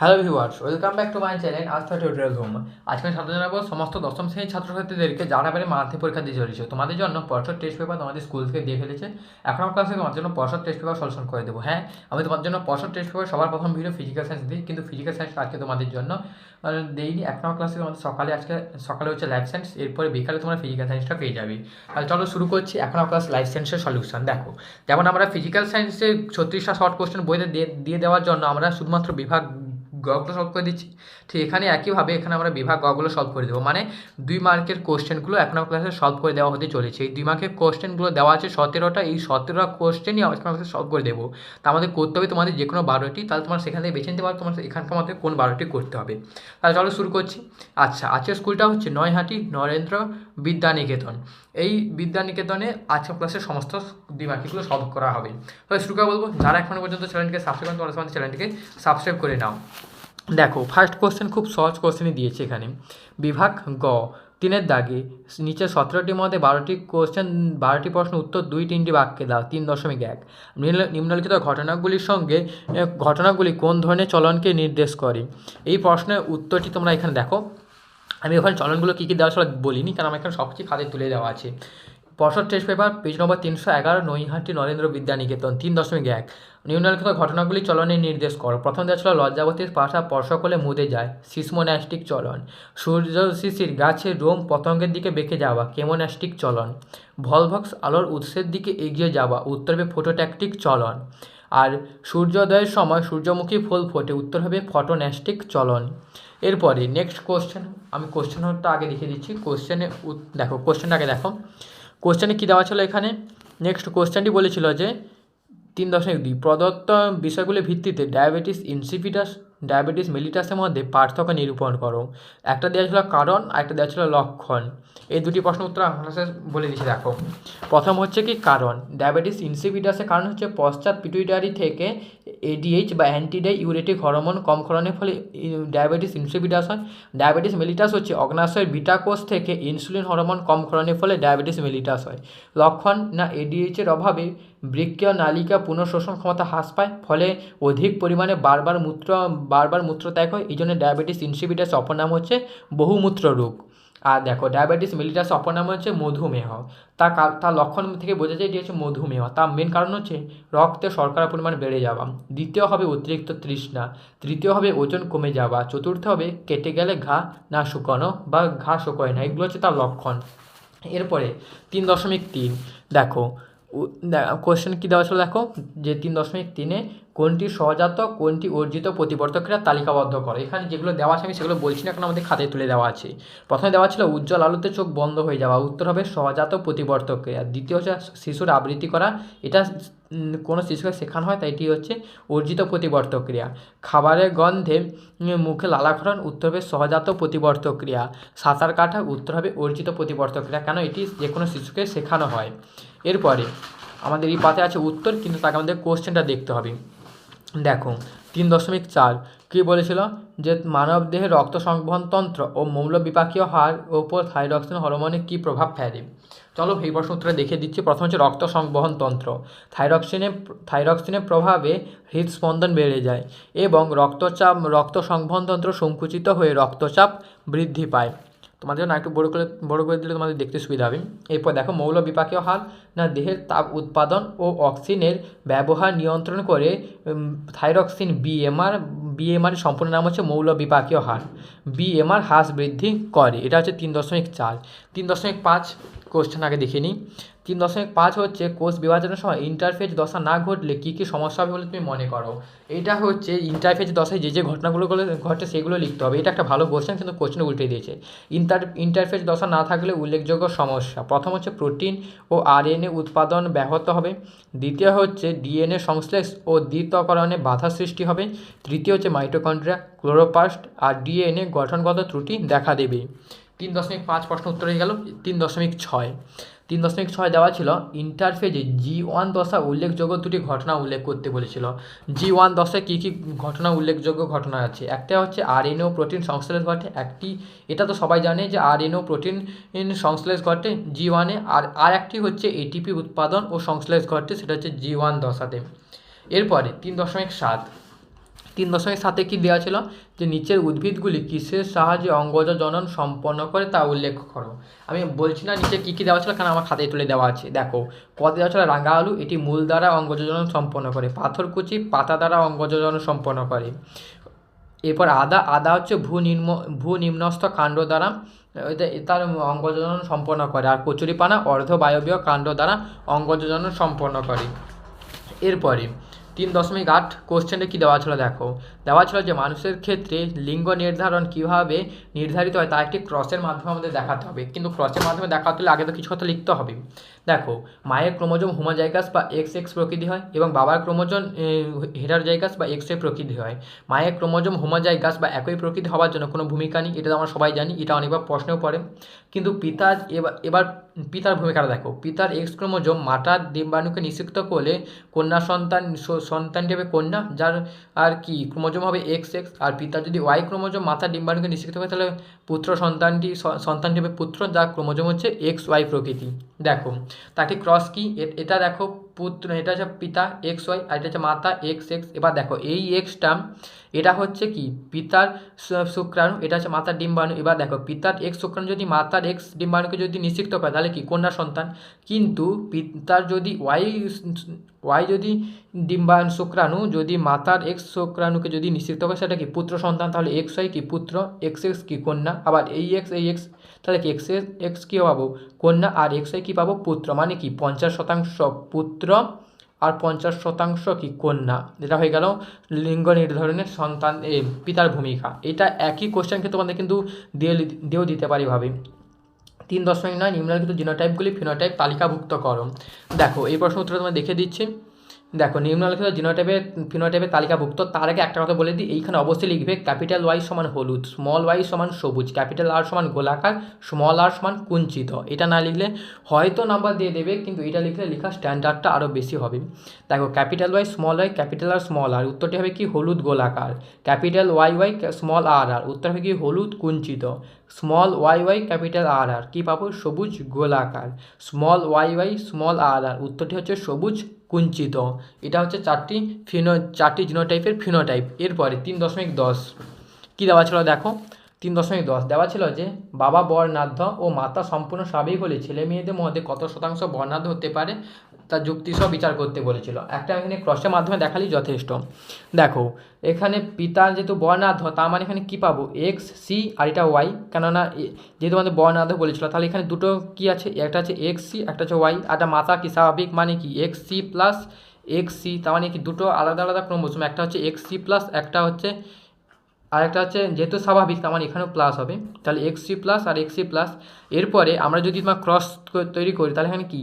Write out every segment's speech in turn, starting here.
Hello viewers welcome back to my channel Astha tutorial home আজকে আমি সাথে জানাব সমস্ত দশম শ্রেণির ছাত্রছাত্রীদেরকে যারা এবারে মাধ্যমিক পরীক্ষা দিয়ে চলেছে। তোমাদের জন্য পরশোর টেস্ট পেপার তোমাদের স্কুল থেকে দিয়ে ফেলেছে। এখন আমার ক্লাসে তোমার জন্য পরশোর টেস্ট পেপার সলিউশন করে দেবো। হ্যাঁ আমি তোমার জন্য পরশোর টেস্ট পেপার সবার প্রথম ভিডিও ফিজিক্যাল সায়েন্স দিই, কিন্তু ফিজিক্যাল সায়েন্স আজকে তোমাদের জন্য দেইনি। এক নম্বর ক্লাসে তোমাদের সকালে আজকে, সকালে হচ্ছে লাইফ সায়েন্স এরপরে বিকালে তোমরা ফিজিক্যাল সায়েন্সটা পেয়ে যাবে। তাহলে চলো শুরু করছি এক নম্বর ক্লাস লাইফ সায়েন্সের সলিউশন দেখো, যেমন আমরা ফিজিক্যাল সায়েন্সে ছত্রিশটা শর্ট কোশ্চেন বইতে দিয়ে দেওয়ার জন্য আমরা শুধুমাত্র বিভাগ গগুলো সলভ করে দিচ্ছি। ঠিক এখানে একইভাবে এখানে আমরা বিভাগ গগুলো সলভ করে দেবো। মানে দুই মার্কের কোশ্চেনগুলো এক নম্বর ক্লাসে সলভ করে দেওয়া হতে চলেছে। এই দুই মার্কের কোশ্চেনগুলো দেওয়া আছে সতেরোটা, এই সতেরোটা কোশ্চেনই এক নম্বর সলভ করে দেবো। তা আমাদের করতে হবে তোমাদের যে কোনো বারোটি, তাহলে তোমার সেখান থেকে বেছে নিতে পারো তোমার এখানকার মধ্যে কোন বারোটি করতে হবে। তাহলে চলো শুরু করছি। আচ্ছা আজকের স্কুলটা হচ্ছে নয়হাটি নরেন্দ্র বিদ্যানিকেতন। এই বিদ্যানিকেতনে আজকের ক্লাসের সমস্ত দুই দ্বিমার্কিকগুলো সলভ করা হবে। তাহলে শুরু করে বলব। যারা এখনও পর্যন্ত চ্যানেলটিকে সাবস্ক্রাইব করেন তোমাদের চ্যানেলটিকে সাবস্ক্রাইব করে নাও। দেখো ফার্স্ট কোশ্চেন খুব সহজ কোশ্চেনই দিয়েছে এখানে। বিভাগ গ, তিনের দাগে নিচে সতেরোটির মধ্যে বারোটি কোশ্চেন বারোটি প্রশ্ন উত্তর দুই তিনটি বাক্যে দাও, তিন দশমিক এক। নিম্নলিখিত ঘটনাগুলির সঙ্গে ঘটনাগুলি কোন ধরনের চলনকে নির্দেশ করে? এই প্রশ্নের উত্তরটি তোমরা এখানে দেখো। আমি ওখানে চলনগুলো কী কী দেওয়া ছিল বলিনি, কারণ আমার এখানে সব কিছু খাতে তুলে দেওয়া আছে। পরশর টেস্ট পেপার, পেজ নম্বর তিনশো এগারো, নৈহাটি, নরেন্দ্র বিদ্যানিকেতন তিন দশমিক এক। নিম্নলিখিত ঘটনাগুলি চলনের নির্দেশ করো। প্রথম দেওয়া ছিল লজ্জাবতীর পাশা স্পর্শ করলে মুদে যায়, সিসমোন্যাস্টিক চলন। সূর্য শিশির গাছে রোম পতঙ্গের দিকে বেঁকে যাওয়া, কেমোন্যাস্টিক চলন। ভলভক্স আলোর উৎসের দিকে এগিয়ে যাওয়া উত্তর হবে ফোটোট্যাকটিক চলন। আর সূর্যোদয়ের সময় সূর্যমুখী ফুল ফোটে, উত্তর হবে ফটোন্যাস্টিক চলন। এরপরে নেক্সট কোশ্চেন আমি কোশ্চেনটা আগে দেখিয়ে দিচ্ছি। কোশ্চেনে দেখো কোশ্চেনটা আগে দেখো। কোশ্চেনে কী দেওয়া ছিল এখানে? নেক্সট কোশ্চেনটি বলেছিল যে তিন দশমিক দুই প্রদত্ত বিষয়গুলির ভিত্তিতে ডায়াবেটিস ইনসিপিটাস ডায়াবেটিস মেলিটাসের মধ্যে পার্থক্য নিরূপণ করো। একটা দেওয়া ছিল কারণ আর একটা দেওয়া ছিল লক্ষণ। এই দুটি প্রশ্ন উত্তর আমরা বলে দিচ্ছি, দেখো। প্রথম হচ্ছে কি কারণ? ডায়াবেটিস ইনসিপিটাসের কারণ হচ্ছে পশ্চাৎ পিটুইটারি থেকে এডিএইচ বা অ্যান্টিডাই ইউরেটিক হরমোন কম ক্ষরণের ফলে ডায়াবেটিস ইনসিপিটাস হয়। ডায়াবেটিস মেলিটাস হচ্ছে অগ্নাশয়ের বিটা কোষ থেকে ইনসুলিন হরমোন কম ক্ষরণের ফলে ডায়াবেটিস মেলিটাস হয়। লক্ষণ না এডিএইচের অভাবে বৃক্কীয় নালিকা পুনঃশোষণ ক্ষমতা হ্রাস পায়, ফলে অধিক পরিমাণে বারবার মূত্র, বারবার মূত্রত্যাগ হয়। এই জন্য ডায়াবেটিস ইনসিপিটাস অপর নাম হচ্ছে বহুমূত্র রোগ। আর দেখো, ডায়াবেটিস মিলিটাস অপর নাম হচ্ছে মধুমেহ। তা তার লক্ষণ থেকে বোঝা যায় এটি হচ্ছে মধুমেহ। তার মেন কারণ হচ্ছে রক্তে শর্করার পরিমাণ বেড়ে যাওয়া। দ্বিতীয় হবে অতিরিক্ত তৃষ্ণা। তৃতীয় হবে ওজন কমে যাওয়া। চতুর্থ হবে কেটে গেলে ঘা না শুকানো বা ঘা শুকোয় না। এগুলো হচ্ছে তার লক্ষণ। এরপরে তিন দশমিক তিন। দেখো কোশ্চেন কী দেওয়া ছিল দেখো? যে তিন দশমিক তিনে কোনটি সহজাত কোনটি অর্জিত প্রতিবর্তক ক্রিয়া তালিকাবদ্ধ করে? এখানে যেগুলো দেওয়া আছে আমি সেগুলো বলছি না, কারণ আমাদের খাতায় তুলে দেওয়া আছে। প্রথমে দেওয়া ছিল, উজ্জ্বল আলোতে চোখ বন্ধ হয়ে যাওয়া। উত্তর হবে সহজাত প্রতিবর্তক ক্রিয়া দ্বিতীয় হচ্ছে, শিশুর আবৃত্তি করা। এটা কোনো শিশুকে শেখানো হয়, তাই এটি হচ্ছে অর্জিত প্রতিবর্তক ক্রিয়া খাবারের গন্ধে মুখে লালাক্ষরণ, উত্তর হবে সহজাত প্রতিবর্তক ক্রিয়া সাঁতার কাটা, উত্তর হবে, অর্জিত প্রতিবর্তক ক্রিয়া কেন এটি যে কোনো শিশুকে শেখানো হয়? এরপরে আমাদের এই পাতে আছে উত্তর, কিন্তু তাকে আমাদের কোশ্চেনটা দেখতে হবে। দেখো, তিন দশমিক চার, কী বলেছিল যে মানব দেহে রক্ত সংবহন তন্ত্র ও মৌল বিপাকীয় হার ওপর থাইরক্সিন হরমোনে কী প্রভাব ফেলে? চলো এই প্রশ্ন উত্তরে দেখে দিচ্ছি। প্রথম হচ্ছে রক্ত সংবহন তন্ত্র। থাইরক্সিনে থাইরক্সিনের প্রভাবে হৃদস্পন্দন বেড়ে যায় এবং রক্তচাপ, রক্ত সংবহন তন্ত্র সংকুচিত হয়ে রক্তচাপ বৃদ্ধি পায়। তোমাদের জন্য একটু বড় করে বড় করে দিলে তোমাদের দেখতে সুবিধা হবে। এরপর দেখো, মৌল বিপাকীয় হার না দেহের তাপ উৎপাদন ও অক্সিজেনের ব্যবহার নিয়ন্ত্রণ করে থাইরক্সিন বিএমআর বিএমআর সম্পূর্ণ নাম হচ্ছে মৌল বিপাকীয় হার। বিএমআর হ্রাস বৃদ্ধি করে, এটা হচ্ছে তিন দশমিক চার। তিন দশমিক পাঁচ কোশ্চেন আগে দেখে নিই। তিন দশমিক পাঁচ হচ্ছে কোষ বিভাজনের সময় ইন্টারফেজ দশা না ঘটলে কী কী সমস্যা হবে বলে তুমি মনে করো? এটা হচ্ছে ইন্টারফেজ দশায় যে যে ঘটনাগুলো গুলো ঘটে সেগুলো লিখতে হবে। এটা একটা ভালো কোশ্চেন কিন্তু কোশ্চেন উল্টে দিয়েছে। ইন্টার ইন্টারফেজ দশা না থাকলে উল্লেখযোগ্য সমস্যা। প্রথম হচ্ছে প্রোটিন ও আরএনএ উৎপাদন ব্যাহত হবে। দ্বিতীয় হচ্ছে ডিএনএ সংশ্লেষ ও দ্বিতকরণে বাধা সৃষ্টি হবে। তৃতীয় হচ্ছে মাইটোকন্ড্রিয়া ক্লোরোপাস্ট আর ডিএনএ গঠনগত ত্রুটি দেখা দেবে। তিন দশমিক পাঁচ প্রশ্ন উত্তর হয়ে গেল, তিন দশমিক ছয়। তিন দশমিক ছয় দেওয়া ছিল ইন্টারফেজে জি ওয়ান দশা উল্লেখযোগ্য দুটি ঘটনা উল্লেখ করতে বলেছিল। জি ওয়ান দশায় কী কী ঘটনা উল্লেখযোগ্য ঘটনা আছে? একটা হচ্ছে আরএনও প্রোটিন সংশ্লেষ ঘটে, একটি, এটা তো সবাই জানে যে আরএনও প্রোটিন সংশ্লেষ ঘটে জি ওয়ানে আর আর একটি হচ্ছে এটিপি উৎপাদন ও সংশ্লেষ ঘটে, সেটা হচ্ছে জি ওয়ান দশাতে। এরপরে তিন দশমিক সাত। তিন দশমিক সাথে কি দেওয়া ছিল? যে নিচের উদ্ভিদগুলি কিসের সাহায্যে অঙ্গজ জনন সম্পন্ন করে তা উল্লেখ করো। আমি বলছি না নিচে কী কী দেওয়া ছিল, কারণ আমার খাতায় তুলে দেওয়া আছে। দেখো কত দেওয়া ছিল? রাঙা আলু, এটি মূল দ্বারা অঙ্গজ জনন সম্পন্ন করে। পাথরকুচি পাতা দ্বারা অঙ্গজ জনন সম্পন্ন করে। এরপর আদা আদা হচ্ছে ভূনিম্ন ভূনিম্নস্থ কাণ্ড দ্বারা তার অঙ্গজনন সম্পন্ন করে। আর কচুরিপানা, অর্ধবায়বীয় কাণ্ড দ্বারা অঙ্গজনন সম্পন্ন করে। এরপরে তিন দশমিক আট কোশ্চেনে কী দেওয়া ছিল? দেখো, দেওয়া ছিল যে মানুষের ক্ষেত্রে লিঙ্গ নির্ধারণ কীভাবে নির্ধারিত হয় তা একটি ক্রসের মাধ্যমে আমাদের দেখাতে হবে। কিন্তু ক্রসের মাধ্যমে দেখাতে হলে আগে তো কিছু কথা লিখতে হবে। দেখো, মায়ের ক্রোমোজোম হোমোজাইগাস বা এক্স এক্স প্রকৃতি হয় এবং বাবার ক্রোমোজোম হেটারজাইগাস বা এক্স এ প্রকৃতি হয়। মায়ের ক্রোমোজোম হোমোজাইগাস বা একই প্রকৃতি হওয়ার জন্য কোনো ভূমিকা নেই, এটা তো আমরা সবাই জানি, এটা অনেকবার প্রশ্নেও পড়ে। কিন্তু এবার এবার পিতার ভূমিকাটা দেখো। পিতার এক্স ক্রোমোজোম মাতার ডিম্বাণুকে নিষিক্ত করলে কন্যা সন্তান সন্তানটি হবে কন্যা, যার আর কি ক্রোমোজোম হবে এক্স এক্স আর পিতার যদি ওয়াই ক্রোমোজোম মাতার ডিম্বাণুকে নিষিক্ত করে, তাহলে পুত্র সন্তানটি সন্তানটি হবে পুত্র, যার ক্রোমোজোম হচ্ছে এক্স ওয়াই প্রকৃতি। দেখো, তাকে ক্রস কি? এটা দেখো, পুত্র, এটা হচ্ছে পিতা এক্স ওয়াই আর এটা হচ্ছে মাতা এক্স এক্স এবার দেখো, এই এক্সটা এটা হচ্ছে কি? পিতার শুক্রাণু, এটা হচ্ছে মাতার ডিম্বাণু। এবার দেখো, পিতার এক্স শুক্রাণু যদি মাতার এক্স ডিম্বাণুকে যদি নিষিক্ত করে, তাহলে কি? কন্যা সন্তান। কিন্তু পিতার যদি ওয়াই ওয়াই যদি ডিম্বাণু শুক্রাণু, যদি মাতার এক্স শুক্রাণুকে যদি নিষিক্ত করে, সেটা কি পুত্র সন্তান? তাহলে এক্স ওয়াই কি পুত্র? এক্স এক্স কি কন্যা? আবার এই এক্স এই এক্স তাহলে কি এক্স এক্স কী পাবো? কন্যা আর এক্স ওয়াই কী পাবো? পুত্র মানে কি? পঞ্চাশ শতাংশ পুত্র আর পঞ্চাশ শতাংশ কি কন্যা? এটা হয়ে গেল লিঙ্গ নির্ধারণের সন্তান পিতার ভূমিকা। এটা একই কোশ্চেনকে তোমাদের কিন্তু দিয়ে দিয়েও দিতে পারি ভাবে। তিন দশমিক নয় নিম্নলিখিত জিনোটাইপগুলি ফিনোটাইপ তালিকাভুক্ত করো দেখো, এই প্রশ্ন উত্তর তোমায় দেখে দিচ্ছি। দেখো, নিম্নলিখিত জিনোটাইপের ফিনোটাইপের তালিকাভুক্ত, তার আগে একটা কথা বলে দিই, এইখানে অবশ্যই লিখবে ক্যাপিটাল ওয়াই সমান হলুদ স্মল ওয়াই সমান সবুজ, ক্যাপিটাল আর সমান গোলাকার স্মল আর সমান কুঞ্চিত। এটা না লিখলে হয়তো নাম্বার দিয়ে দেবে, কিন্তু এটা লিখলে লেখা স্ট্যান্ডার্ডটা আরও বেশি হবে। দেখো, capital Y small Y capital R small R উত্তরটি হবে কি হলুদ গোলাকার, capital Y Y small R R উত্তর হবে কি হলুদ কুঞ্চিত small Y Y capital R R কী পাবো? সবুজ গোলাকার small Y Y small R R উত্তরটি হচ্ছে সবুজ কুঞ্চিত। এটা হচ্ছে চারটি ফিনো, চারটি জিনোটাইপের ফিনোটাইপ এরপরে তিন দশমিক দশ। কী দেওয়া ছিল দেখো? তিন দশমিক দশ। দেওয়া ছিল যে, বাবা বর্ণাঢ্য ও মাতা সম্পূর্ণ স্বাভাবিক হলে ছেলে মেয়েদের মধ্যে কত শতাংশ বর্ণাঢ্য হতে পারে? তা যুক্তি সহ বিচার করতে বলেছিল। একটা এখানে ক্রসের মাধ্যমে দেখালেই যথেষ্ট। দেখো, এখানে পিতার যেহেতু বর্ণাঢ্য তার মানে এখানে কী পাবো? এক্স সি আর এটা ওয়াই কেননা যেহেতু আমাদের বর্ণাঢ্য বলেছিল, তাহলে এখানে দুটো কী আছে? একটা আছে এক্স সি একটা হচ্ছে ওয়াই আর একটা মাতা কি? স্বাভাবিক মানে কি? X C plus X C তার মানে কি? দুটো আলাদা আলাদা ক্রমোসোম একটা হচ্ছে এক্স সি প্লাস একটা হচ্ছে আরেকটা হচ্ছে যেহেতু স্বাভাবিক, তার মানে এখানেও প্লাস হবে। তাহলে এক্স সি প্লাস আর এক্স সি প্লাস এরপরে আমরা যদি তোমার ক্রস তৈরি করি, তাহলে এখানে কি?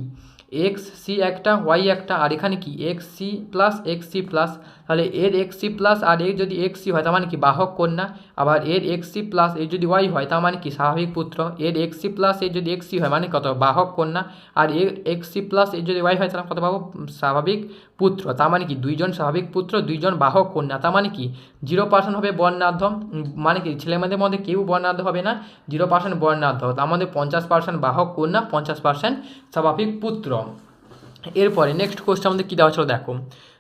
এক্স সি একটা ওয়াই একটা আর এখানে কি? X C plus X C plus তাহলে এর এক্স প্লাস আর এর যদি এক্স হয় তার মানে কি? বাহক কন্যা। আবার এর এক্স প্লাস এর যদি ওয়াই হয় তার মানে কি? স্বাভাবিক পুত্র। এর এক্স প্লাস এর যদি এক্স হয় মানে কত? বাহক কন্যা। আর এর এক্স প্লাস এর যদি ওয়াই হয় তাহলে কত পাবো? স্বাভাবিক পুত্র। তার মানে কি? দুইজন স্বাভাবিক পুত্র দুইজন বাহক কন্যা। তার মানে কি? জিরো পার্সেন্ট হবে বর্ণাঢ্য উম, মানে কি? ছেলেমেয়েদের মধ্যে কেউ বর্ণাঢ্য হবে না। জিরো পার্সেন্ট বর্ণাঢ্য। তার মধ্যে পঞ্চাশ পার্সেন্ট বাহক কন্যা পঞ্চাশ পার্সেন্ট স্বাভাবিক পুত্র। এরপরে নেক্সট কোশ্চেন আমাদের কী দেওয়া ছিল? দেখো।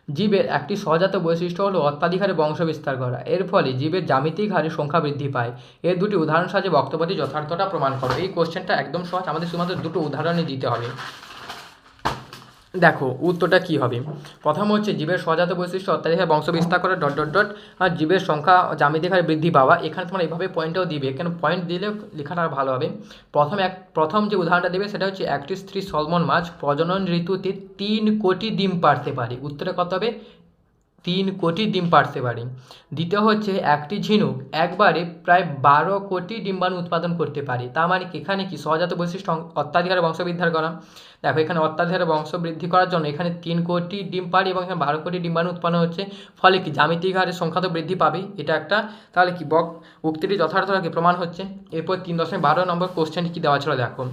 জীবের একটি সহজাত বৈশিষ্ট্য হলো অত্যাধিক হারে বংশ বিস্তার করা। এর ফলে জীবের জামিতিক হারে সংখ্যা বৃদ্ধি পায়। এর দুটি উদাহরণ সাহায্যে বক্তব্যটি যথার্থটা প্রমাণ করো। এই কোশ্চেনটা একদম সহজ। আমাদের শুধুমাত্র দুটো উদাহরণই দিতে হবে। দেখো, উত্তরটা কি হবে? প্রথম হচ্ছে, জীবের স্বজাত বৈশিষ্ট্য অত্যাধিক বংশ বিস্তার করে ডট ডট ডট, আর জীবের সংখ্যা জামি হারে বৃদ্ধি পাওয়া। এখানে তোমার এইভাবে পয়েন্টও দিবে, কেন পয়েন্ট দিলে লেখাটা ভালো হবে। প্রথম এক, প্রথম যে উদাহরণটা দেবে, সেটা হচ্ছে, একটি স্ত্রী সলমন মাছ প্রজনন ঋতুতে তিন কোটি ডিম পারতে পারে। উত্তরে কত হবে? তিন কোটি ডিম পারতে পারে দ্বিতীয় হচ্ছে, একটি ঝিনুক একবারে প্রায় বারো কোটি ডিম্বাণু উৎপাদন করতে পারে। তার মানে এখানে কি? সহজাত বৈশিষ্ট্য অত্যাধিকারে বংশবৃদ্ধার করা দেখো, এখানে অত্যাধিকারে বংশ বৃদ্ধি করার জন্য এখানে তিন কোটি ডিম পারে এবং এখানে বারো কোটি ডিম্বাণু উৎপন্ন হচ্ছে। ফলে কি? জ্যামিতিক হারে সংখ্যা তো বৃদ্ধি পাবে। এটা একটা, তাহলে কি? বক উক্তিটি যথার্থ প্রমাণ হচ্ছে। এরপর তিন দশমিক বারো নম্বর কোশ্চেনটি কি দেওয়া ছিল? দেখো,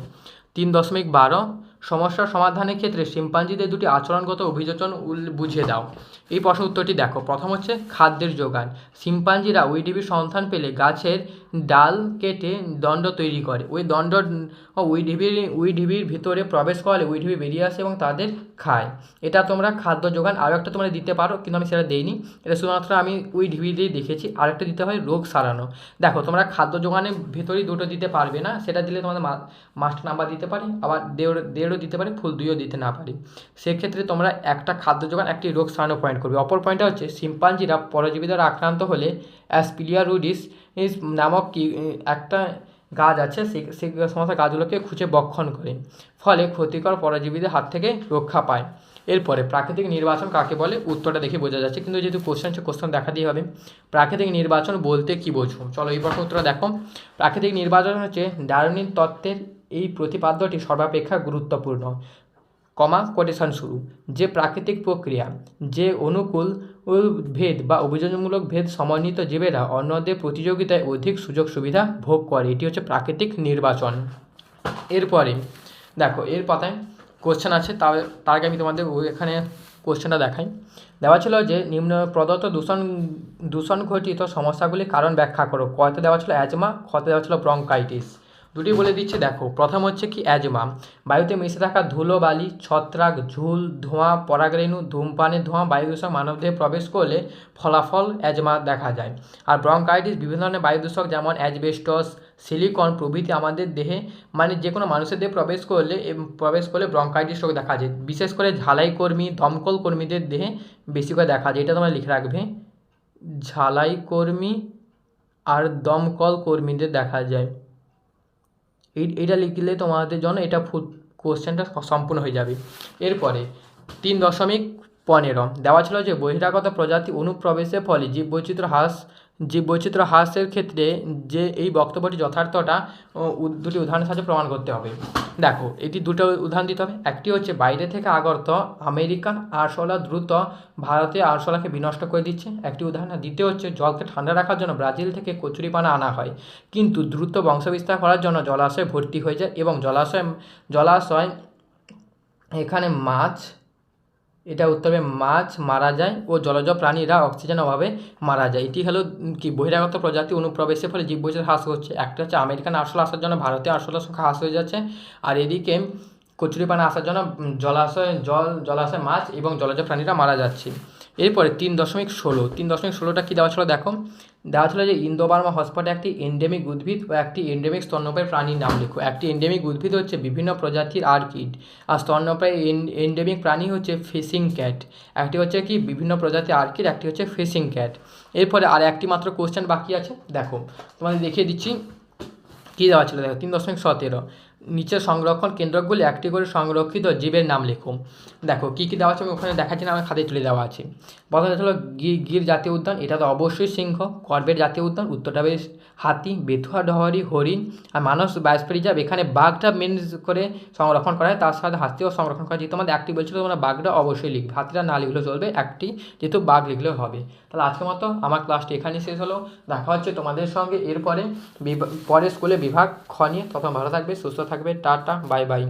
তিন দশমিক বারো সমস্যার সমাধানের ক্ষেত্রে শিম্পাঞ্জিদের দুটি আচরণগত অভিযোজন উল- বুঝিয়ে দাও। এই প্রশ্ন উত্তরটি দেখো। প্রথম হচ্ছে খাদ্যের যোগান। শিম্পাঞ্জিরা উইডিবির সন্ধান পেলে গাছের ডাল কেটে দণ্ড তৈরি করে। ওই দণ্ড ওই ঢিবির ভিতরে প্রবেশ করলে ওই ঢিবি বেরিয়ে আসে এবং তাদের খায়। এটা তোমরা খাদ্য যোগান আরও একটা তোমরা দিতে পারো, কিন্তু আমি সেটা দেইনি। এটা শুধুমাত্র আমি ওই ঢিবি দিয়েই দেখেছি। আরেকটা দিতে হয় রোগ সারানো। দেখো, তোমরা খাদ্য যোগানের ভিতরেই দুটো দিতে পারবে না। সেটা দিলে তোমাদের মাস্টার নাম্বার দিতে পারে। আবার দেড় দেড়ও দিতে পারে, ফুল দুইও দিতে না পারে। সেক্ষেত্রে তোমরা একটা খাদ্য যোগান, একটি রোগ সারানো পয়েন্ট করবে। অপর পয়েন্টটা হচ্ছে শিম্পাঞ্জিরা পরজীবী দ্বারা আক্রান্ত হলে অ্যাসপিলিয়ারুডিস ইস নামক কি একটা গাছ আছে সেই সমস্ত গাছগুলোকে খুঁজে বক্ষণ করে। ফলে ক্ষতিকর পরজীবীদের হাত থেকে রক্ষা পায়। এরপরে প্রাকৃতিক নির্বাচন কাকে বলে? উত্তরটা দেখে বোঝা যাচ্ছে। কিন্তু যেহেতু কোশ্চেন হচ্ছে কোশ্চেন দেখা দিয়ে হবে। প্রাকৃতিক নির্বাচন বলতে কী বোঝো? চলো এই প্রশ্ন উত্তরটা দেখো। প্রাকৃতিক নির্বাচন হচ্ছে ডারউইন তত্ত্বের এই প্রতিপাদ্যটি সর্বাপেক্ষা গুরুত্বপূর্ণ। কমা, কোটেশন শুরু। যে প্রাকৃতিক প্রক্রিয়া, যে অনুকূল ভেদ বা অভিযোজনমূলক ভেদ সমন্বিত জীবেরা অন্যদের প্রতিযোগিতায় অধিক সুযোগ সুবিধা ভোগ করে, এটি হচ্ছে প্রাকৃতিক নির্বাচন। এরপরে, দেখো, এর পাতায় কোশ্চেন আছে, তার তার আগে আমি তোমাদের এখানে কোশ্চেনটা দেখাই। দেওয়া ছিল যে, নিম্ন প্রদত্ত দূষণ দূষণ ঘটিত সমস্যাগুলির কারণ ব্যাখ্যা করো। কয়তে দেওয়া ছিল অ্যাজমা খতে দেওয়া ছিল ব্রঙ্কাইটিস দুটি বলে দিচ্ছে, দেখো। প্রথম হচ্ছে কি, অ্যাজমা। বায়ুতে মিশে থাকা ধুলো, বালি, ছত্রাক, ঝুল, ধোঁয়া, পরাগরেণু ধূমপানের ধোঁয়া বায়ু দূষণ মানবদেহে প্রবেশ করলে ফলাফল অ্যাজমা দেখা যায়। আর ব্রঙ্কাইটিস, বিভিন্ন ধরনের বায়ু দূষক যেমন অ্যাজবেস্টস, সিলিকন প্রভৃতি আমাদের দেহে মানে যে কোনো মানুষের দেহে প্রবেশ করলে প্রবেশ করলে ব্রঙ্কাইটিস রোগ দেখা যায়। বিশেষ করে ঝালাই কর্মী, দমকল কর্মীদের দেহে বেশি করে দেখা যায়। এটা তোমরা লিখে রাখবে। ঝালাই কর্মী আর দমকল কর্মীদের দেখা যায়। এই এটা লিখলে তোমাদের জন্য এটা কোশ্চেনটা সম্পূর্ণ হয়ে যাবে। এরপরে তিন দশমিক পনেরো। দেওয়া ছিল যে, বহিরাগত প্রজাতি অনুপ্রবেশের ফলে জীববৈচিত্র্য হ্রাস, জীববৈচিত্র্য হ্রাসের ক্ষেত্রে যে এই বক্তব্যটি যথার্থটা দুটি উদাহরণের সাহায্যে প্রমাণ করতে হবে। দেখো, এটি দুটো উদাহরণ দিতে হবে। একটি হচ্ছে, বাইরে থেকে আগত আমেরিকান আরশোলা দ্রুত ভারতীয় আরশোলাকে বিনষ্ট করে দিচ্ছে। একটি উদাহরণ। দ্বিতীয় হচ্ছে, জলকে ঠান্ডা রাখার জন্য ব্রাজিল থেকে কচুরিপানা আনা হয়। কিন্তু দ্রুত বংশবিস্তার করার জন্য জলাশয় ভর্তি হয়ে যায় এবং জলাশয় জলাশয় এখানে মাছ এটা উত্তরে মাছ মারা যায় ও জলজ প্রাণীরা অক্সিজেন অভাবে মারা যায়। এটি হলো কি বহিরাগত প্রজাতি অনুপ্রবেশের ফলে জীব জীববৈচিত্র্য হ্রাস হচ্ছে একটা হচ্ছে আমেরিকান আরশোলা আসার জন্য ভারতীয় আরশোলা সংখ্যা হ্রাস হয়ে যাচ্ছে। আর এদিকে কচুরিপানা আসার জন্য জলাশয়, জল, জলাশয় মাছ এবং জলজ প্রাণীরা মারা যাচ্ছে। এরপরে তিন দশমিক ষোলো। তিন দশমিক ষোলোটা কী দেওয়া ছিল? দেখো। দেওয়া ছিল যে ইন্দোবার্মা হসপিটালে একটি এন্ডেমিক উদ্ভিদ ও একটি এন্ডেমিক স্তন্যপায়ী প্রাণীর নাম লেখো। একটি এন্ডেমিক উদ্ভিদ হচ্ছে বিভিন্ন প্রজাতির আর্কিড। আর স্তন্যপায়ী এন্ডেমিক প্রাণী হচ্ছে ফিশিং ক্যাট একটি হচ্ছে কি বিভিন্ন প্রজাতির আর্কিড, একটি হচ্ছে ফিশিং ক্যাট এরপরে আর একটি মাত্র কোশ্চেন বাকি আছে। দেখো, তোমাদের দেখিয়ে দিচ্ছি। কী দেওয়া ছিল? দেখো, তিন দশমিক সতেরো। নিচের সংরক্ষণ কেন্দ্রগুলি একটি করে সংরক্ষিত জীবের নাম লেখো দেখো, কী কী দেওয়া আছে আমি ওখানে দেখাচ্ছি না, আমার খাতায় তুলে দেওয়া আছে। প্রথমে হলো গির জাতীয় উদ্যান, এটা তো অবশ্যই সিংহ, কর্বেট জাতীয় উদ্যান, উত্তরটা বেশ হাতি, বেথুয়া, ডহরি, হরিণ আর মানস বায়োস্ফিয়ার রিজার্ভ এখানে বাঘটা মেন করে সংরক্ষণ করা হয়, তার সাথে হাতিও সংরক্ষণ করা যেহেতু আমাদের একটি বলছিল তোমরা বাঘটা অবশ্যই লিখবে হাতিটা না লিখলেও চলবে, একটি যেহেতু বাঘ লিখলেও হবে। তাহলে আজকের মতো আমার ক্লাসটি এখানে শেষ হলো, দেখা হচ্ছে তোমাদের সঙ্গে, এরপরে পরে স্কুলে বিভাগ খ তখন ভালো থাকবে, সুস্থ থাকবে টাটা বাই বাই।